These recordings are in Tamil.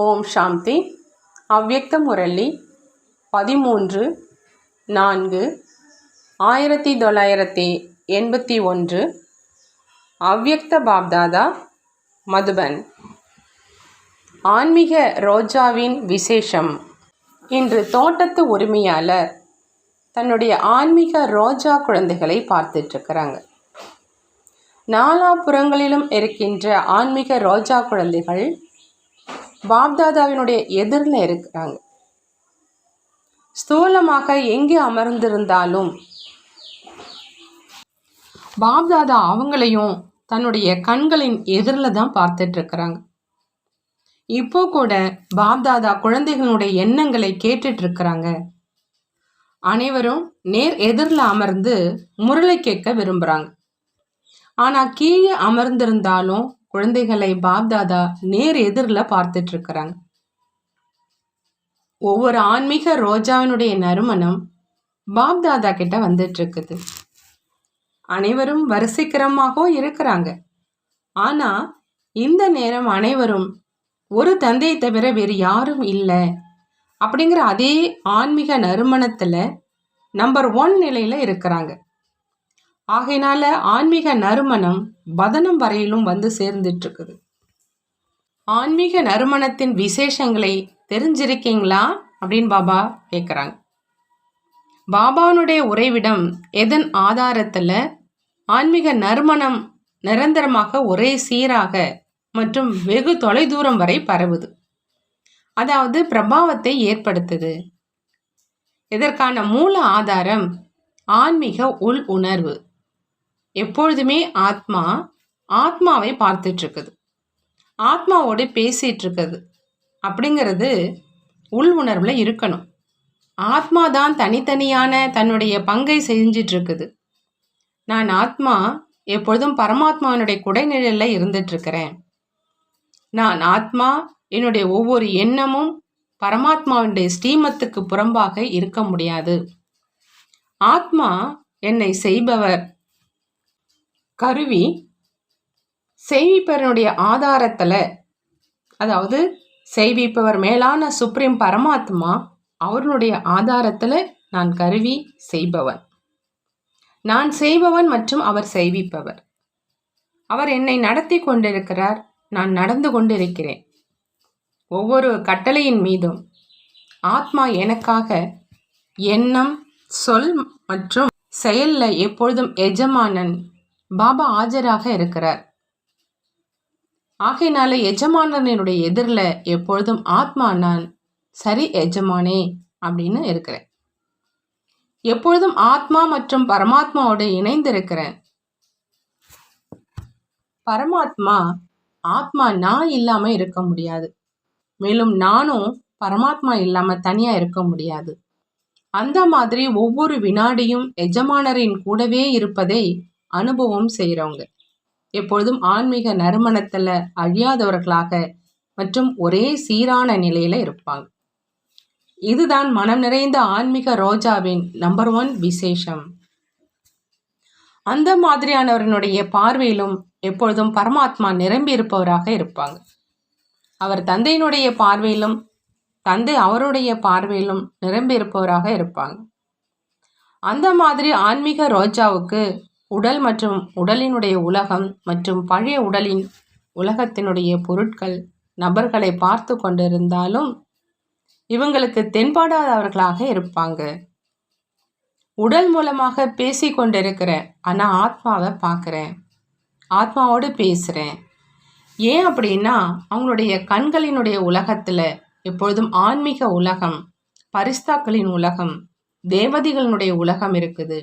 ஓம் சாந்தி. அவ்யக்த முரளி பதிமூன்று நான்கு ஆயிரத்தி தொள்ளாயிரத்தி எண்பத்தி ஒன்று. அவ்யக்த பாப்தாதா மதுபன். ஆன்மீக ரோஜாவின் விசேஷம். இன்று தோட்டத்து உரிமையாளர் தன்னுடைய ஆன்மீக ரோஜா குழந்தைகளை பார்த்துட்ருக்குறாங்க நாலாபுறங்களிலும் இருக்கின்ற ஆன்மீக ரோஜா குழந்தைகள் பாப்தாதாவினுடைய எதிரில் இருக்கிறாங்க. ஸ்தூலமாக எங்கே அமர்ந்திருந்தாலும் பாப்தாதா அவங்களையும் தன்னுடைய கண்களின் எதிரில் தான் பார்த்துட்டு இருக்கிறாங்க. இப்போ கூட பாப்தாதா குழந்தைகளுடைய எண்ணங்களை கேட்டுட்டு இருக்கிறாங்க. அனைவரும் நேர் எதிரில் அமர்ந்து முரளை கேட்க விரும்புகிறாங்க ஆனால் கீழே அமர்ந்திருந்தாலும் குழந்தைகளை பாப்தாதா நேர் எதிரில் பார்த்துட்டு இருக்கிறாங்க ஒவ்வொரு ஆன்மீக ரோஜாவினுடைய நறுமணம் பாப்தாதா கிட்ட வந்துட்டு இருக்குது அனைவரும் வரிசைக்கிரமாகவும் இருக்கிறாங்க. ஆனா இந்த நேரம் அனைவரும் ஒரு தந்தையை தவிர வேறு யாரும் இல்லை அப்படிங்கிற அதே ஆன்மீக நறுமணத்தில் நம்பர் ஒன் நிலையில் இருக்கிறாங்க. ஆகையினால ஆன்மீக நறுமணம் பதனம் வரையிலும் வந்து சேர்ந்துட்டு இருக்குது ஆன்மீக நறுமணத்தின் விசேஷங்களை தெரிஞ்சிருக்கீங்களா அப்படின்னு பாபா கேட்குறாங்க பாபானுடைய உறைவிடம் எதன் ஆதாரத்தில் ஆன்மீக நறுமணம் நிரந்தரமாக ஒரே சீராக மற்றும் வெகு தொலைதூரம் வரை பரவுது. அதாவது பிரபாவத்தை ஏற்படுத்துது. இதற்கான மூல ஆதாரம் ஆன்மீக உள் உணர்வு. எப்பொழுதுமே ஆத்மா ஆத்மாவை பார்த்துட்டு இருக்குது ஆத்மாவோடு பேசிட்டு இருக்குது அப்படிங்கிறது உள் உணர்வில் இருக்கணும். ஆத்மா தான் தனித்தனியான தன்னுடைய பங்கை செஞ்சிட்டு இருக்குது நான் ஆத்மா எப்பொழுதும் பரமாத்மாவினுடைய குடைநிழலில் இருந்துட்டு இருக்கிறேன் நான் ஆத்மா என்னுடைய ஒவ்வொரு எண்ணமும் பரமாத்மாவினுடைய ஸ்ரீமத்துக்கு புறம்பாக இருக்க முடியாது. ஆத்மா என்னை செய்பவர் கருவி செய்விப்பவனுடைய ஆதாரத்தில் அதாவது செய்விப்பவர் மேலான சுப்ரீம் பரமாத்மா அவர்களுடைய ஆதாரத்தில் நான் கருவி செய்பவன். நான் செய்பவன் மற்றும் அவர் செய்விப்பவர். அவர் என்னை நடத்தி கொண்டிருக்கிறார் நான் நடந்து கொண்டிருக்கிறேன். ஒவ்வொரு கட்டளையின் மீதும் ஆத்மா எனக்காக எண்ணம் சொல் மற்றும் செயலில் எப்பொழுதும் எஜமானன் பாபா ஆஜராக இருக்கிறார். ஆகையினால எஜமானனுடைய எதிரில் எப்பொழுதும் ஆத்மா நான் சரி எஜமானே அப்படின்னு இருக்கிறேன். எப்பொழுதும் ஆத்மா மற்றும் பரமாத்மாவோடு இணைந்திருக்கிறேன். பரமாத்மா ஆத்மா நான் இல்லாம இருக்க முடியாது. மேலும் நானும் பரமாத்மா இல்லாம தனியா இருக்க முடியாது. அந்த மாதிரி ஒவ்வொரு வினாடியும் எஜமானரின் கூடவே இருப்பதை அனுபவம் செய்கிறவங்க எப்பொழுதும் ஆன்மீக நறுமணத்தில் அழியாதவர்களாக மற்றும் ஒரே சீரான நிலையில் இருப்பாங்க. இதுதான் மனம் நிறைந்த ஆன்மீக ரோஜாவின் நம்பர் ஒன் விசேஷம். அந்த மாதிரியானவரனுடைய பார்வையிலும் எப்பொழுதும் பரமாத்மா நிரம்பி இருப்பவராக இருப்பாங்க. அவர் தந்தையினுடைய பார்வையிலும் தந்தை அவருடைய பார்வையிலும் நிரம்பி இருப்பவராக இருப்பாங்க. அந்த மாதிரி ஆன்மீக ரோஜாவுக்கு உடல் மற்றும் உடலினுடைய உலகம் மற்றும் பழைய உடலின் உலகத்தினுடைய பொருட்கள் நபர்களை பார்த்து கொண்டிருந்தாலும் இவங்களுக்கு தென்படாதவர்களாக இருப்பாங்க. உடல் மூலமாக பேசி கொண்டிருக்கிறேன். ஆனால் ஆத்மாவை பார்க்குறேன். ஆத்மாவோடு பேசுகிறேன் ஏன் அப்படின்னா அவங்களுடைய கண்களினுடைய உலகத்தில் எப்பொழுதும் ஆன்மீக உலகம் பரிஸ்தாக்களின் உலகம் தேவதைகளினுடைய உலகம் இருக்குது.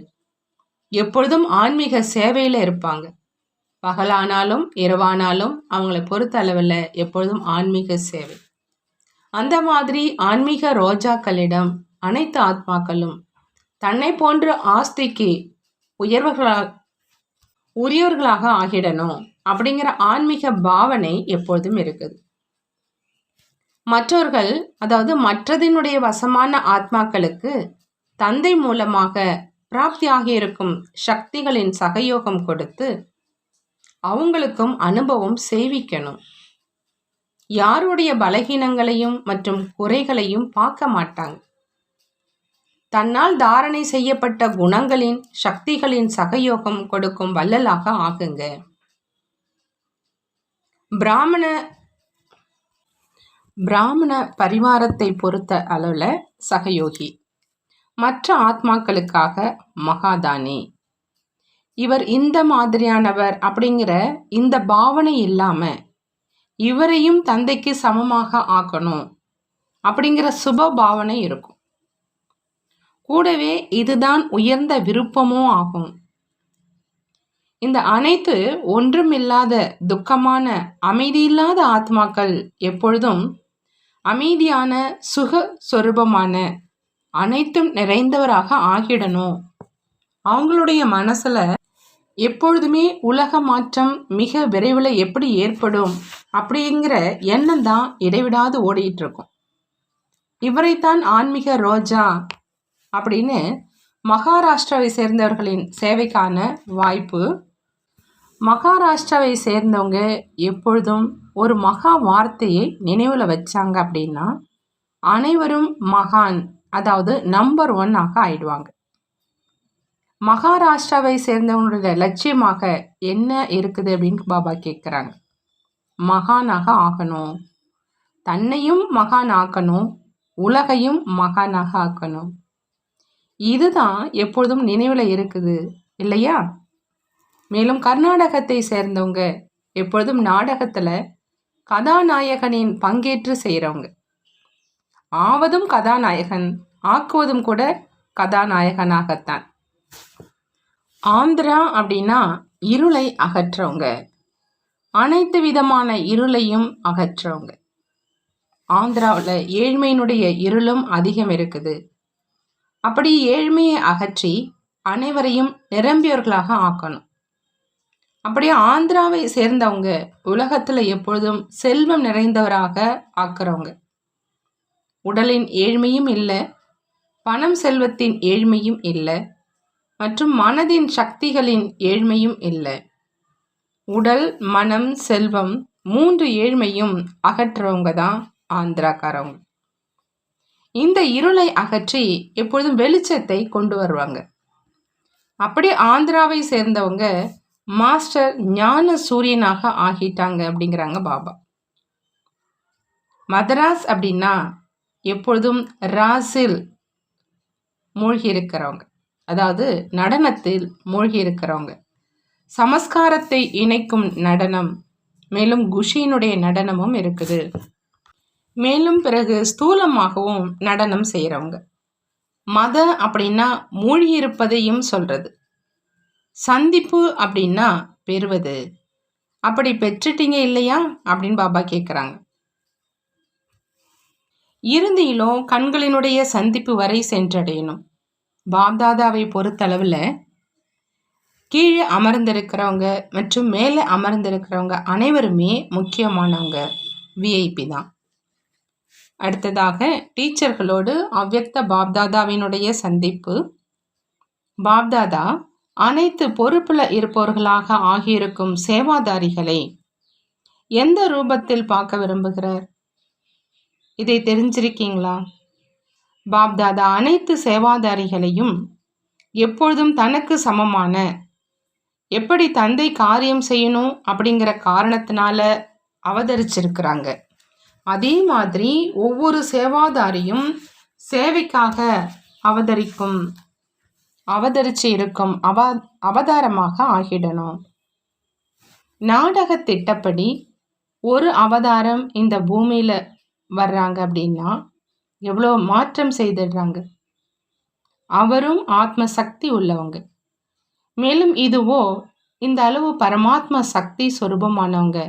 எப்பொழுதும் ஆன்மீக சேவையில் இருப்பாங்க. பகலானாலும் இரவானாலும் அவங்களை பொறுத்த அளவில் எப்பொழுதும் ஆன்மீக சேவை. அந்த மாதிரி ஆன்மீக ரோஜாக்களிடம் அனைத்து ஆத்மாக்களும் தன்னை போன்ற ஆஸ்திக்கு உயர்வர்களாக உரியவர்களாக ஆகிடணும் அப்படிங்கிற ஆன்மீக பாவனை எப்பொழுதும் இருக்குது. மற்றவர்கள் அதாவது மற்றதினுடைய வசமான ஆத்மாக்களுக்கு தந்தை மூலமாக பிராப்தியாகி இருக்கும் சக்திகளின் சகயோகம் கொடுத்து அவங்களுக்கும் அனுபவம் சேவிக்கணும். யாருடைய பலகீனங்களையும் மற்றும் குறைகளையும் பார்க்க மாட்டாங்க. தன்னால் தாரணை செய்யப்பட்ட குணங்களின் சக்திகளின் சகயோகம் கொடுக்கும் வள்ளலாக ஆகுங்க. பிராமண பிராமண பரிவாரத்தை பொறுத்த அளவில் சகயோகி. மற்ற ஆத்மாக்களுக்காக மகாதானி. இவர் இந்த மாதிரியானவர் அப்படிங்கிற இந்த பாவனை இல்லாமல் இவரையும் தந்தைக்கு சமமாக ஆக்கணும் அப்படிங்கிற சுப பாவனை இருக்கும். கூடவே இதுதான் உயர்ந்த விருப்பமும் ஆகும். இந்த அனைத்து ஒன்றுமில்லாத துக்கமான அமைதியில்லாத ஆத்மாக்கள் எப்பொழுதும் அமைதியான சுக சொரூபமான அனைத்தும் நிறைந்தவராக ஆகிடணும் அவங்களுடைய மனசில் எப்பொழுதுமே உலக மாற்றம் மிக விரைவில் எப்படி ஏற்படும் அப்படிங்கிற எண்ணம் தான் இடைவிடாது ஓடிட்டு இருக்கும் இவரைத்தான் ஆன்மீக ரோஜா அப்படின்னு மகாராஷ்டிராவை சேர்ந்தவர்களின் சேவைக்கான வாய்ப்பு. மகாராஷ்டிராவை சேர்ந்தவங்க எப்பொழுதும் ஒரு மகா வார்த்தையை நினைவில் வச்சாங்க அப்படின்னா அனைவரும் மகான் அதாவது நம்பர் ஒன் ஆக ஆயிடுவாங்க. மகாராஷ்டிராவை சேர்ந்தவங்களுடைய லட்சியமாக என்ன இருக்குது அப்படின்னு பாபா கேட்குறாங்க மகானாக ஆகணும். தன்னையும் மகான் ஆக்கணும். உலகையும் மகானாக ஆக்கணும். இதுதான் எப்பொழுதும் நினைவில் இருக்குது இல்லையா? மேலும் கர்நாடகத்தை சேர்ந்தவங்க எப்பொழுதும் நாடகத்தில் கதாநாயகனின் பங்கேற்று செய்கிறவங்க ஆவதும் கதாநாயகன் ஆக்குவதும் கூட கதாநாயகனாகத்தான். ஆந்திரா அப்படின்னா இருளை அகற்றவங்க. அனைத்து விதமான இருளையும் அகற்றவங்க. ஆந்திராவில் ஏழ்மையினுடைய இருளும் அதிகம் இருக்குது. அப்படி ஏழ்மையை அகற்றி அனைவரையும் நிரம்பியவர்களாக ஆக்கணும். அப்படியே ஆந்திராவை சேர்ந்தவங்க உலகத்தில் எப்பொழுதும் செல்வம் நிறைந்தவராக ஆக்குறவங்க. உடலின் ஏழ்மையும் இல்லை பணம் செல்வத்தின் ஏழ்மையும் இல்லை மற்றும் மனதின் சக்திகளின் ஏழ்மையும் இல்லை. உடல் மனம் செல்வம் மூன்று ஏழ்மையும் அகற்றுறவங்க தான் ஆந்திராக்காரவங்க. இந்த இருளை அகற்றி எப்பொழுதும் வெளிச்சத்தை கொண்டு வருவாங்க. அப்படி ஆந்திராவை சேர்ந்தவங்க மாஸ்டர் ஞான சூரியனாக ஆகிட்டாங்க அப்படிங்கிறாங்க பாபா. மதராஸ் அப்படின்னா எப்பொழுதும் ராசில் மூழ்கி இருக்கிறவங்க அதாவது நடனத்தில் மூழ்கி இருக்கிறவங்க சமஸ்காரத்தை இணைக்கும் நடனம் மேலும் குஷியினுடைய நடனமும் இருக்குது. மேலும் பிறகு ஸ்தூலமாகவும் நடனம் செய்கிறவங்க மத அப்படின்னா மூழ்கியிருப்பதையும் சொல்கிறது சந்திப்பு அப்படின்னா பெறுவது. அப்படி பெற்றுட்டீங்க இல்லையா? அப்படின்னு பாபா கேட்குறாங்க இறுதியிலும் கண்களினுடைய சந்திப்பு வரை சென்றடையணும். பாப்தாதாவை பொறுத்தளவில் கீழே அமர்ந்திருக்கிறவங்க மற்றும் மேலே அமர்ந்திருக்கிறவங்க அனைவருமே முக்கியமானவங்க விஐபி தான். அடுத்ததாக டீச்சர்களோடு அவ்வக்த பாப்தாதாவினுடைய சந்திப்பு. பாப்தாதா அனைத்து பொறுப்பில் இருப்பவர்களாக ஆகியிருக்கும் சேவாதாரிகளை எந்த ரூபத்தில் பார்க்க விரும்புகிறார்? இதை தெரிஞ்சிருக்கீங்களா? பாப்தாதா அனைத்து சேவாதாரிகளையும் எப்பொழுதும் தனக்கு சமமான எப்படி தந்தை காரியம் செய்யணும் அப்படிங்கிற காரணத்தினால அவதரிச்சிருக்கிறாங்க. அதே மாதிரி ஒவ்வொரு சேவாதாரியும் சேவைக்காக அவதரிக்கும் அவதரிச்சு இருக்கும் அவ அவதாரமாக ஆகிடணும். நாடக திட்டப்படி ஒரு அவதாரம் இந்த பூமியில் வர்றாங்க அப்படின்னா எவ்வளோ மாற்றம் செய்திடுறாங்க? அவரும் ஆத்ம சக்தி உள்ளவங்க. மேலும் இதுவோ இந்த அளவு பரமாத்ம சக்தி சொரூபமானவங்க.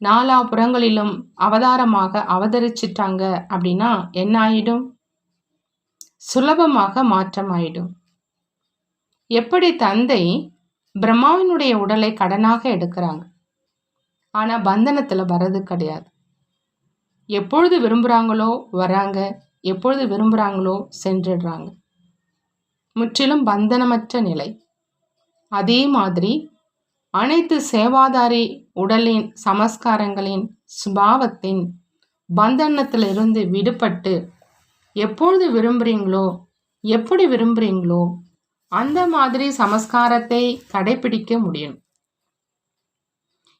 நாலா புறங்களிலும் அவதாரமாக அவதரிச்சிட்டாங்க அப்படின்னா என்ன ஆயிடும் சுலபமாக மாற்றம் ஆயிடும் எப்படி தந்தை பிரம்மாவினுடைய உடலை கடனாக எடுக்கிறாங்க? ஆனால் பந்தனத்தில் வர்றது கிடையாது. எப்பொழுது விரும்புகிறாங்களோ வராங்க எப்பொழுது விரும்புகிறாங்களோ சென்றுடுறாங்க. முற்றிலும் பந்தனமற்ற நிலை. அதே மாதிரி அனைத்து சேவாதாரி உடலின் சமஸ்காரங்களின் சுபாவத்தின் பந்தனத்திலிருந்து விடுபட்டு எப்பொழுது விரும்புகிறீங்களோ எப்படி விரும்புகிறீங்களோ அந்த மாதிரி சமஸ்காரத்தை கடைபிடிக்க முடியும்.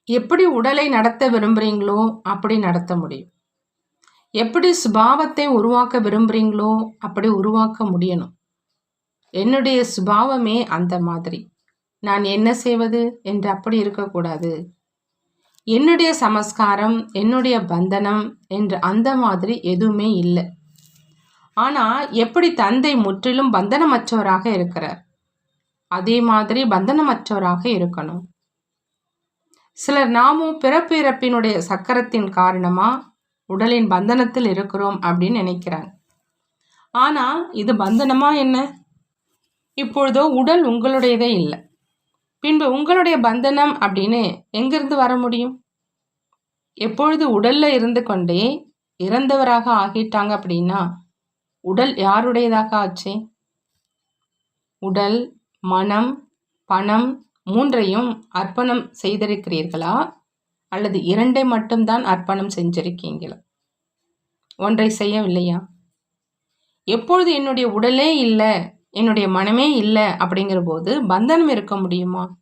எப்படி உடலை நடத்த விரும்புகிறீங்களோ அப்படி நடத்த முடியும். எப்படி சுபாவத்தை உருவாக்க விரும்புகிறீங்களோ அப்படி உருவாக்க முடியணும். என்னுடைய சுபாவமே அந்த மாதிரி. நான் என்ன செய்வது என்று அப்படி இருக்கக்கூடாது. என்னுடைய சமஸ்காரம் என்னுடைய பந்தனம் என்று அந்த மாதிரி எதுவுமே இல்லை. ஆனால் எப்படி தந்தை முற்றிலும் பந்தனமற்றவராக இருக்கிறார்? அதே மாதிரி பந்தனமற்றவராக இருக்கணும். சிலர் நாமும் பிறப்பு இறப்பினுடைய சக்கரத்தின் காரணமாக உடலின் பந்தனத்தில் இருக்கிறோம் அப்படின்னு நினைக்கிறாங்க. ஆனால் இது பந்தனமா என்ன? இப்பொழுதோ உடல் உங்களுடையதே இல்லை. பின்பு உங்களுடைய பந்தனம் அப்படின்னு எங்கிருந்து வர முடியும்? எப்பொழுது உடல்ல இருந்து கொண்டே இறந்தவராக ஆகிட்டாங்க அப்படின்னா உடல் யாருடையதாக ஆச்சு? உடல் மனம் பணம் மூன்றையும் அர்ப்பணம் செய்திருக்கிறீர்களா? அல்லது இரண்டை மட்டும்தான் அர்ப்பணம் செஞ்சிருக்கீங்களா? ஒன்றை செய்யவில்லையா? எப்பொழுது என்னுடைய உடலே இல்லை என்னுடைய மனமே இல்லை அப்படிங்கிற போது பந்தனம் இருக்க முடியுமா?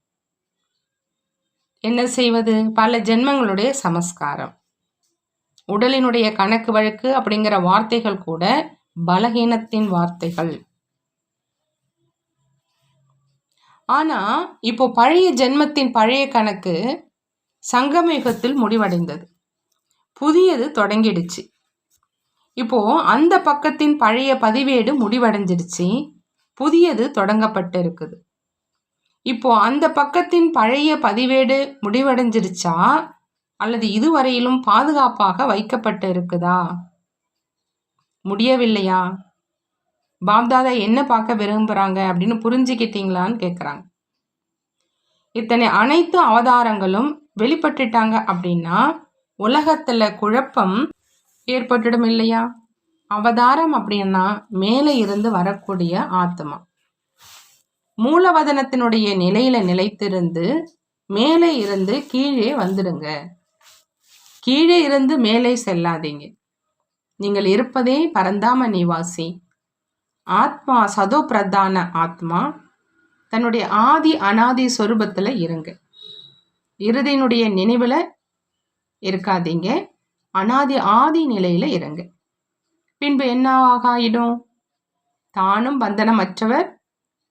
என்ன செய்வது? பல ஜென்மங்களுடைய சமஸ்காரம். உடலினுடைய கணக்கு வழக்கு அப்படிங்கிற வார்த்தைகள் கூட பலகீனத்தின் வார்த்தைகள். ஆனா இப்போ பழைய ஜென்மத்தின் பழைய கணக்கு சங்கமயுகத்தில் முடிவடைந்தது. புதியது தொடங்கிடுச்சு. இப்போ அந்த பக்கத்தின் பழைய பதிவேடு முடிவடைஞ்சிடுச்சு. புதியது தொடங்கப்பட்டு இருக்குது இப்போ அந்த பக்கத்தின் பழைய பதிவேடு முடிவடைஞ்சிருச்சா அல்லது இதுவரையிலும் பாதுகாப்பாக வைக்கப்பட்டு இருக்குதா முடியவில்லையா? பாப்தாதா என்ன பார்க்க விரும்புகிறாங்க அப்படின்னு புரிஞ்சுக்கிட்டீங்களான்னு கேட்குறாங்க இத்தனை அனைத்து அவதாரங்களும் வெளிப்பட்டுட்டாங்க அப்படின்னா உலகத்தில் குழப்பம் ஏற்பட்டுடும் இல்லையா? அவதாரம் அப்படின்னா மேலே இருந்து வரக்கூடிய ஆத்மா. மூலவதனத்தினுடைய நிலையில நிலைத்திருந்து மேலே இருந்து கீழே வந்துடுங்க. கீழே இருந்து மேலே செல்லாதீங்க. நீங்கள் இருப்பதே பரந்தாம நிவாசி. ஆத்மா சதோ பிரதான ஆத்மா. தன்னுடைய ஆதி அனாதி சொரூபத்தில் இருங்க. இறுதியினுடைய நினைவில் இருக்காதீங்க. அனாதி ஆதி நிலையில் இருங்க. பின்பு என்ன ஆகிடும் தானும் பந்தனமற்றவர்.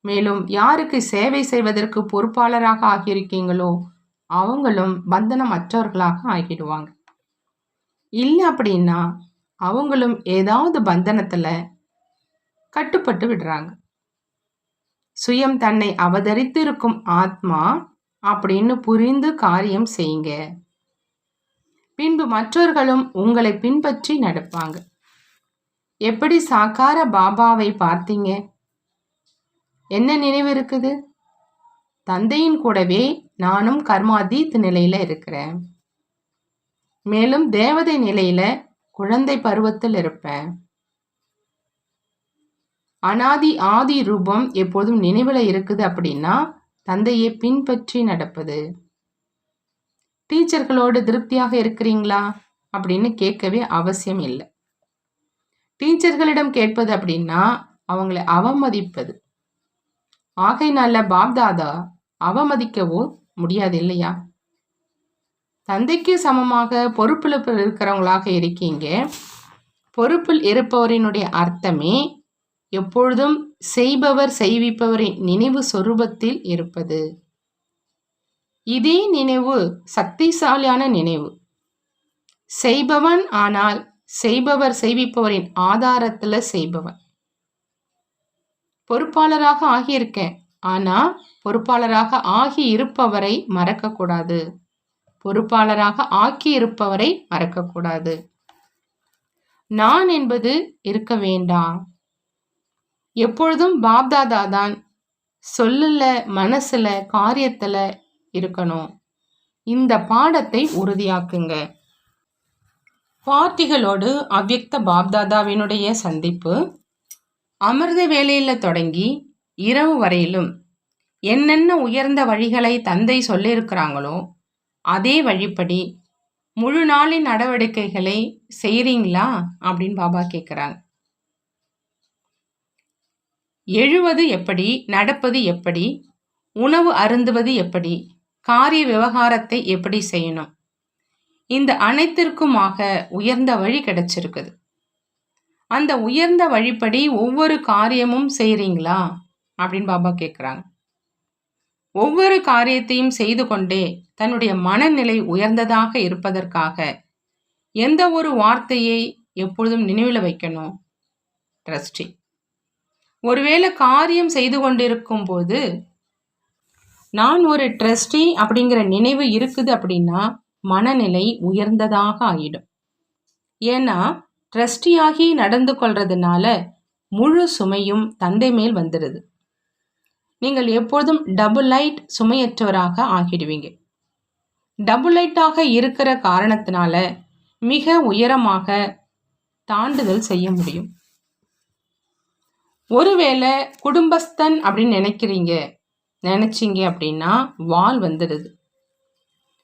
மேலும் யாருக்கு சேவை செய்வதற்கு பொறுப்பாளராக ஆகியிருக்கீங்களோ அவங்களும் பந்தனமற்றவர்களாக ஆகிடுவாங்க. இல்லை அப்படின்னா அவங்களும் ஏதாவது பந்தனத்தில் கட்டுப்பட்டு விடுறாங்க. சுயம் தன்னை அவதரித்து இருக்கும் ஆத்மா அப்படின்னு புரிந்து காரியம் செய்யுங்க. பின்பு மற்றவர்களும் உங்களை பின்பற்றி நடப்பாங்க. எப்படி சாக்கார பாபாவை பார்த்தீங்க? என்ன நினைவு இருக்குது? தந்தையின் கூடவே நானும் கர்மாதீத் நிலையில இருக்கிறேன். மேலும் தேவதை நிலையில குழந்தை பருவத்தில் இருப்பேன். அனாதி ஆதி ரூபம் எப்போதும் நினைவில் இருக்குது அப்படின்னா தந்தையை பின்பற்றி நடப்பது. டீச்சர்களோடு திருப்தியாக இருக்கிறீங்களா? அப்படின்னு கேட்கவே அவசியம் இல்லை. டீச்சர்களிடம் கேட்பது அப்படின்னா அவங்களை அவமதிப்பது. ஆகையினால பாப்தாதா அவமதிக்கவோ முடியாது இல்லையா? தந்தைக்கு சமமாக பொறுப்பில் இருக்கிறவங்களாக இருக்கீங்க. பொறுப்பில் இருப்பவரினுடைய அர்த்தமே எப்பொழுதும் செய்பவர் செய்விப்பவரின் நினைவு சொரூபத்தில் இருப்பது. இதே நினைவு சக்திசாலியான நினைவு. செய்பவன் ஆனால் செய்பவர் செய்விப்பவரின் ஆதாரத்தில் செய்பவன். பொறுப்பாளராக ஆகியிருக்கேன். ஆனால் பொறுப்பாளராக ஆகி இருப்பவரை மறக்கக்கூடாது பொறுப்பாளராக ஆக்கி இருப்பவரை மறக்கக்கூடாது நான் என்பது இருக்க வேண்டாம். எப்பொழுதும் பாப்தாதா தான் சொல்லல மனசுல காரியத்துல இருக்கணும். இந்த பாடத்தை உறுதியாக்குங்க. பார்ட்டிகளோடு அவ்யக்த பாப்தாதாவினுடைய சந்திப்பு அமிர்த வேலையில் தொடங்கி இரவு வரையிலும் என்னென்ன உயர்ந்த வழிகளை தந்தை சொல்லியிருக்கிறாங்களோ அதே வழிப்படி முழு நாளின் நடவடிக்கைகளை செய்கிறீங்களா அப்படின்னு பாபா கேட்குறாங்க எழுவது எப்படி நடப்பது எப்படி உணவு அருந்துவது எப்படி காரிய விவகாரத்தை எப்படி செய்யணும். இந்த அனைத்திற்குமாக உயர்ந்த வழி கிடைச்சிருக்குது. அந்த உயர்ந்த வழிப்படி ஒவ்வொரு காரியமும் செய்கிறீங்களா அப்படின்னு பாபா கேட்குறாங்க ஒவ்வொரு காரியத்தையும் செய்து கொண்டே தன்னுடைய மனநிலை உயர்ந்ததாக இருப்பதற்காக எந்த ஒரு வார்த்தையை எப்பொழுதும் நினைவில் வைக்கணும்? ட்ரஸ்டி ஒருவேளை காரியம் செய்து கொண்டிருக்கும் போது நான் ஒரு ட்ரஸ்டி அப்படிங்கிற நினைவு இருக்குது அப்படின்னா மனநிலை உயர்ந்ததாக ஆகிடும் ஏன்னா ட்ரஸ்டியாகி நடந்து கொள்றதுனால முழு சுமையும் தந்தை மேல் வந்துடுது நீங்கள் எப்பொழுதும் டபுள் லைட் சுமையற்றவராக ஆகிடுவீங்க. டபுள் லைட்டாக இருக்கிற காரணத்தினால மிக உயரமாக தாண்டுதல் செய்ய முடியும். ஒருவேளை குடும்பஸ்தன் அப்படின்னு நினைக்கிறீங்க நினைச்சிங்க அப்படின்னா வால் வந்துடுது.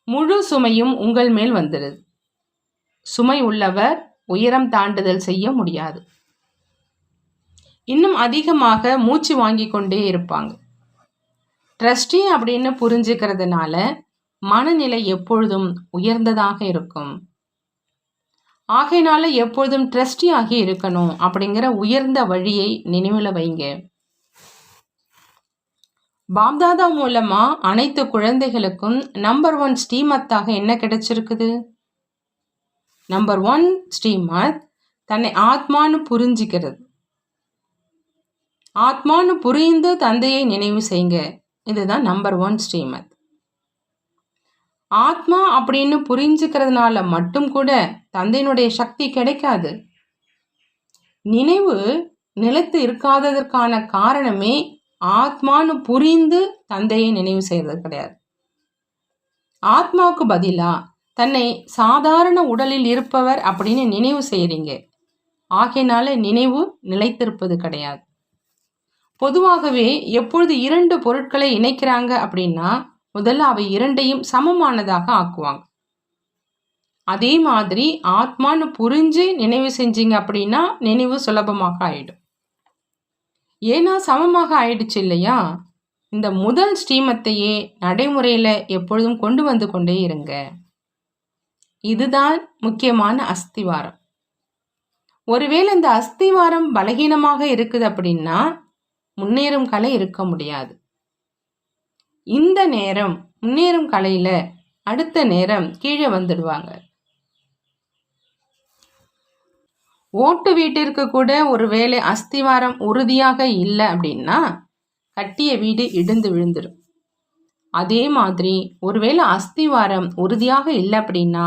முழு சுமையும் உங்கள் மேல் வந்துடுது. சுமை உள்ளவர் உயரம் தாண்டுதல் செய்ய முடியாது. இன்னும் அதிகமாக மூச்சு வாங்கி கொண்டே இருப்பாங்க. ட்ரஸ்டி அப்படின்னு புரிஞ்சுக்கிறதுனால மனநிலை எப்பொழுதும் உயர்ந்ததாக இருக்கும். ஆகையினால எப்பொழுதும் ட்ரஸ்டி ஆகி இருக்கணும் அப்படிங்கிற உயர்ந்த வழியை நினைவில் வைங்க. பாப்தாதா மூலமா அனைத்து குழந்தைகளுக்கும் நம்பர் ஒன் ஸ்ரீமத்தாக என்ன கிடைச்சிருக்குது? நம்பர் ஒன் ஸ்ரீமத் தன்னை ஆத்மானு புரிஞ்சிக்கிறது. ஆத்மானு புரிந்து தந்தையை நினைவு செய்யுங்க இதுதான் நம்பர் ஒன் ஸ்ரீமத். ஆத்மா அப்படின்னு புரிஞ்சுக்கிறதுனால மட்டும் கூட தந்தையினுடைய சக்தி கிடைக்காது. நினைவு நிலைத்து இருக்காததற்கான காரணமே ஆத்மான்னு புரிந்து தந்தையை நினைவு செய்கிறது கிடையாது. ஆத்மாவுக்கு பதிலா தன்னை சாதாரண உடலில் இருப்பவர் அப்படின்னு நினைவு செய்கிறீங்க ஆகையினால நினைவு நிலைத்திருப்பது கிடையாது. பொதுவாகவே எப்பொழுது இரண்டு பொருட்களை இணைக்கிறாங்க அப்படின்னா முதல்ல அவை இரண்டையும் சமமானதாக ஆக்குவாங்க. அதே மாதிரி ஆத்மான்னு புரிஞ்சு நினைவு செஞ்சீங்க அப்படின்னா நினைவு சுலபமாக ஆயிடும். ஏன்னா சமமாக ஆயிடுச்சு இல்லையா? இந்த முதல் ஸ்ரீமத்தையே நடைமுறையில் எப்பொழுதும் கொண்டு வந்து கொண்டே இருங்க. இதுதான் முக்கியமான அஸ்திவாரம். ஒருவேளை இந்த அஸ்திவாரம் பலகீனமாக இருக்குது அப்படின்னா முன்னேறும் கலை இருக்க முடியாது. இந்த நேரம் முன்னேறும் கலையில் அடுத்த நேரம் கீழே வந்துடுவாங்க. ஓட்டு வீட்டிற்கு கூட ஒரு வேலை அஸ்திவாரம் உறுதியாக இல்லை அப்படின்னா கட்டிய வீடு இடிந்து விழுந்துடும் அதே மாதிரி ஒருவேளை அஸ்திவாரம் உறுதியாக இல்லை அப்படின்னா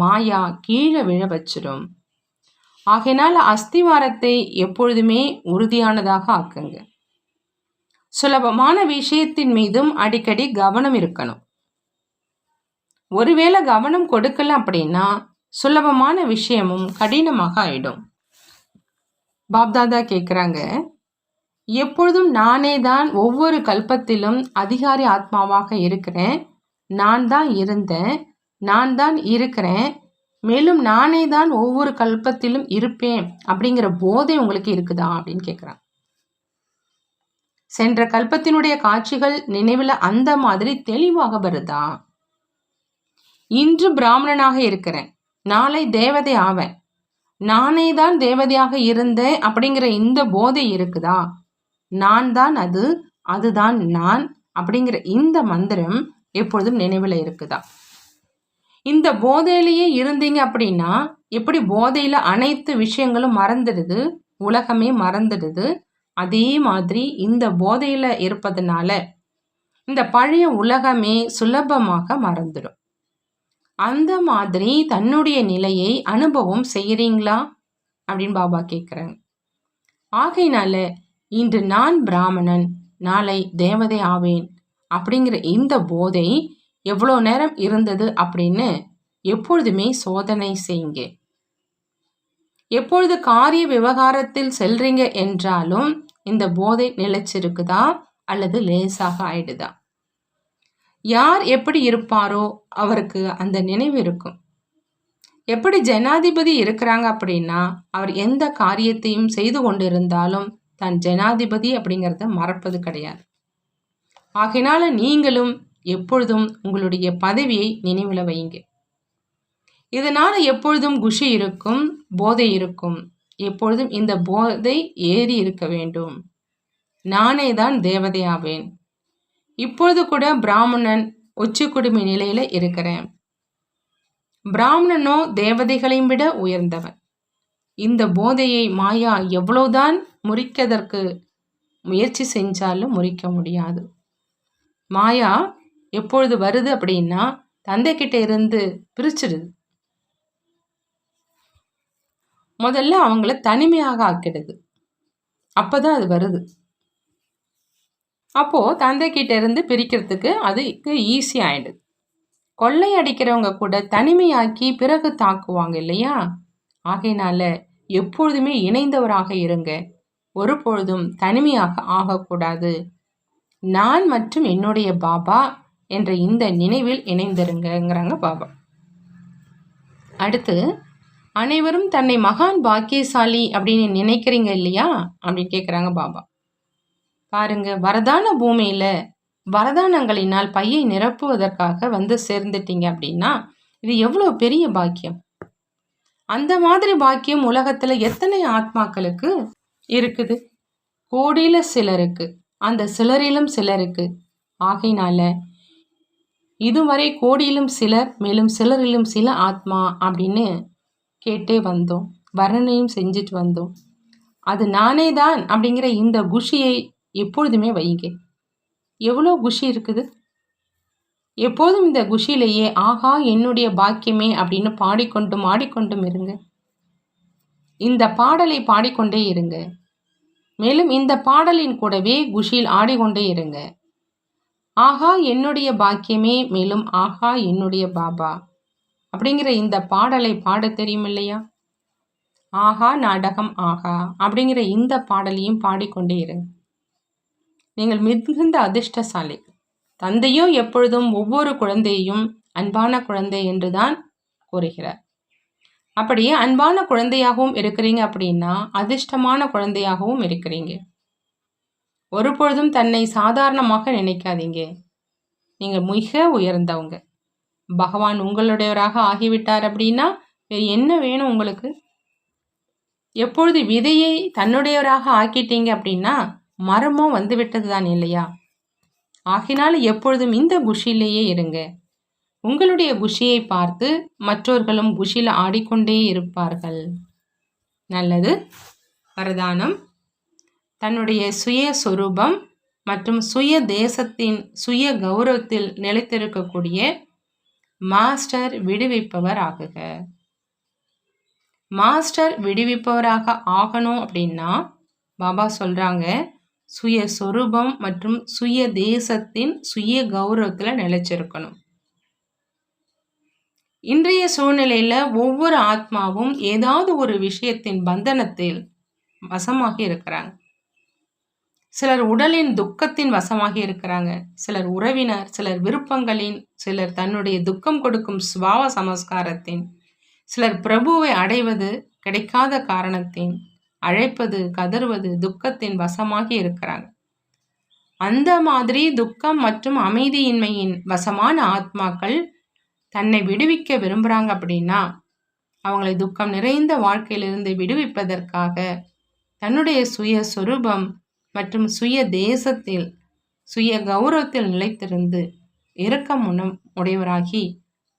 மாயா கீழே விழ வச்சிடும் ஆகையினால் அஸ்திவாரத்தை எப்பொழுதுமே உறுதியானதாக ஆக்குங்க. சுலபமான விஷயத்தின் மீதும் அடிக்கடி கவனம் இருக்கணும். ஒருவேளை கவனம் கொடுக்கல அப்படின்னா சுலபமான விஷயமும் கடினமாக ஆயிடும். பாப்தாதா கேட்குறாங்க எப்பொழுதும் நானே தான் ஒவ்வொரு கல்பத்திலும் அதிகாரி ஆத்மாவாக இருக்கிறேன். நான் தான் இருந்தேன். நான் தான் இருக்கிறேன். மேலும் நானே தான் ஒவ்வொரு கல்பத்திலும் இருப்பேன். அப்படிங்கிற போதை உங்களுக்கு இருக்குதா அப்படின்னு கேட்குறான் சென்ற கல்பத்தினுடைய காட்சிகள் நினைவில் அந்த மாதிரி தெளிவாக வருதா? இன்று பிராமணனாக இருக்கிறேன். நாளை தேவதை ஆவேன். நானே தான் தேவதையாக இருந்தேன் அப்படிங்கிற இந்த போதை இருக்குதா? நான் தான் அது அதுதான் நான் அப்படிங்கிற இந்த மந்திரம் எப்பொழுதும் நினைவில் இருக்குதா? இந்த போதையிலேயே இருந்தீங்க அப்படின்னா எப்படி போதையில் அனைத்து விஷயங்களும் மறந்துடுது? உலகமே மறந்துடுது. அதே மாதிரி இந்த போதையில் இருப்பதனால இந்த பழைய உலகமே சுலபமாக மறந்துடும். அந்த மாதிரி தன்னுடைய நிலையை அனுபவம் செய்கிறீங்களா அப்படின்னு பாபா கேட்குறாங்க ஆகையினால இன்று நான் பிராமணன் நாளை தேவதை ஆவேன் அப்படிங்கிற இந்த போதை எவ்வளோ நேரம் இருந்தது அப்படின்னு எப்பொழுதுமே சோதனை செய்யுங்க. எப்பொழுது காரிய விவகாரத்தில் செல்றீங்க என்றாலும் இந்த போதை நிலைச்சிருக்குதா அல்லது லேசாக ஆயிடுதா? யார் எப்படி இருப்பாரோ அவருக்கு அந்த நினைவு இருக்கும். எப்படி ஜனாதிபதி இருக்கிறாங்க அப்படின்னா அவர் எந்த காரியத்தையும் செய்து கொண்டிருந்தாலும் தன் ஜனாதிபதி அப்படிங்கிறத மறப்பது கிடையாது. ஆகினால நீங்களும் எப்பொழுதும் உங்களுடைய பதவியை நினைவில் வைங்க இதனால் எப்பொழுதும் குஷி இருக்கும் போதை இருக்கும் எப்பொழுதும் இந்த போதை ஏறி இருக்க வேண்டும். நானே தான் தேவதையாவேன். இப்பொழுது கூட பிராமணன் உச்சி குடுமி நிலையில இருக்கிறேன். பிராமணனோ தேவதைகளையும் விட உயர்ந்தவன். இந்த போதையை மாயா எவ்வளவுதான் முறிக்கதற்கு முயற்சி செஞ்சாலும் முறிக்க முடியாது. மாயா எப்பொழுது வருது அப்படின்னா தந்தைக்கிட்ட இருந்து பிரிச்சிடுது. முதல்ல அவங்கள தனிமையாக ஆக்கிடுது. அப்போதான் அது வருது. அப்போது தந்தைக்கிட்ட இருந்து பிரிக்கிறதுக்கு அதுக்கு ஈஸி ஆயிடுது. கொள்ளை அடிக்கிறவங்க கூட தனிமையாக்கி பிறகு தாக்குவாங்க இல்லையா? ஆகையினால எப்பொழுதுமே இணைந்தவராக இருங்க. ஒரு பொழுதும் தனிமையாக ஆகக்கூடாது. நான் மற்றும் என்னுடைய பாபா என்ற இந்த நினைவில் இணைந்திருங்கிறாங்க பாபா. அடுத்து அனைவரும் தன்னை மகான் பாக்கியசாலி அப்படின்னு நினைக்கிறீங்க இல்லையா? அப்படின்னு கேட்குறாங்க பாபா. பாருங்க வரதான பூமியில வரதானங்களினால் பையை நிரப்புவதற்காக வந்து சேர்ந்துட்டீங்க அப்படின்னா இது எவ்வளோ பெரிய பாக்கியம்? அந்த மாதிரி பாக்கியம் உலகத்தில் எத்தனை ஆத்மாக்களுக்கு இருக்குது? கோடியில் சிலருக்கு அந்த சிலரிலும் சிலருக்கு. ஆகையினால இதுவரை கோடியிலும் சிலர் மேலும் சிலரிலும் சில ஆத்மா அப்படின்னு கேட்டே வந்தோம். வர்ணனையும் செஞ்சுட்டு வந்தோம். அது நானே தான் அப்படிங்கிற இந்த குஷியை எப்பொழுதுமே வைங்க. எவ்வளோ குஷி இருக்குது? எப்போதும் இந்த குஷியிலேயே ஆகா என்னுடைய பாக்கியமே அப்படின்னு பாடிக்கொண்டும் ஆடிக்கொண்டும் இருங்க. இந்த பாடலை பாடிக்கொண்டே இருங்க. மேலும் இந்த பாடலின் கூடவே குஷியில் ஆடிக்கொண்டே இருங்க. ஆஹா என்னுடைய பாக்கியமே மேலும் ஆஹா என்னுடைய பாபா அப்படிங்கிற இந்த பாடலை பாட தெரியும் இல்லையா ஆஹா நாடகம் ஆஹா அப்படிங்கிற இந்த பாடலையும் பாடிக்கொண்டே இருங்க நீங்கள் மிகுந்த அதிர்ஷ்டசாலி. தந்தையோ எப்பொழுதும் ஒவ்வொரு குழந்தையையும் அன்பான குழந்தை என்றுதான் கூறுகிறார். அப்படியே அன்பான குழந்தையாகவும் இருக்கிறீங்க அப்படின்னா அதிர்ஷ்டமான குழந்தையாகவும் இருக்கிறீங்க. ஒரு பொழுதும் தன்னை சாதாரணமாக நினைக்காதீங்க. நீங்கள் மிக உயர்ந்தவங்க. பகவான் உங்களுடையவராக ஆகிவிட்டார் அப்படின்னா என்ன வேணும் உங்களுக்கு? எப்பொழுது விதையை தன்னுடையவராக ஆக்கிட்டீங்க அப்படின்னா மரமும் வந்து விட்டது தான் இல்லையா? ஆகினால் எப்பொழுதும் இந்த குஷியிலேயே இருங்க. உங்களுடைய குஷியை பார்த்து மற்றவர்களும் குஷியில் ஆடிக்கொண்டே இருப்பார்கள். நல்லது. வரதானம். தன்னுடைய சுய சொரூபம் மற்றும் சுய தேசத்தின் சுய கௌரவத்தில் நிலைத்திருக்கக்கூடிய மாஸ்டர் விடுவிப்பவர் ஆகுக மாஸ்டர் விடுவிப்பவராக ஆகணும் அப்படின்னா பாபா சொல்கிறாங்க சுய சொரூபம் மற்றும் சுய தேசத்தின் சுய கௌரவத்தில் நிலைச்சிருக்கணும். இன்றைய சூழ்நிலையில் ஒவ்வொரு ஆத்மாவும் ஏதாவது ஒரு விஷயத்தின் பந்தனத்தில் வசமாகி இருக்கிறாங்க. சிலர் உடலின் துக்கத்தின் வசமாகி இருக்கிறாங்க. சிலர் உறவினர் சிலர் விருப்பங்களின் சிலர் தன்னுடைய துக்கம் கொடுக்கும் சுபாவ சமஸ்காரத்தின். சிலர் பிரபுவை அடைவது கிடைக்காத காரணத்தின். அழைப்பது கதறுவது துக்கத்தின் வசமாகி இருக்கிறாங்க. அந்த மாதிரி துக்கம் மற்றும் அமைதியின்மையின் வசமான ஆத்மாக்கள் தன்னை விடுவிக்க விரும்புகிறாங்க அப்படின்னா அவங்களை துக்கம் நிறைந்த வாழ்க்கையிலிருந்து விடுவிப்பதற்காக தன்னுடைய சுய சொரூபம் மற்றும் சுய தேசத்தில் சுய கௌரவத்தில் நிலைத்திருந்து இரக்கம் உணம் உடையவராகி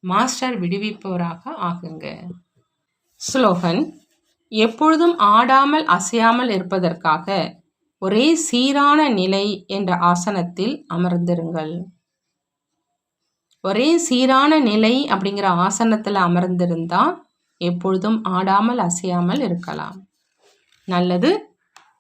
மாஸ்டர் விடுவிப்பவராக ஆகுங்க. ஸ்லோகன் எப்பொழுதும் ஆடாமல் அசையாமல் இருப்பதற்காக ஒரே சீரான நிலை என்ற ஆசனத்தில் அமர்ந்திருங்கள். ஒரே சீரான நிலை அப்படிங்கிற ஆசனத்தில் அமர்ந்திருந்தால் எப்பொழுதும் ஆடாமல் அசையாமல் இருக்கலாம். நல்லது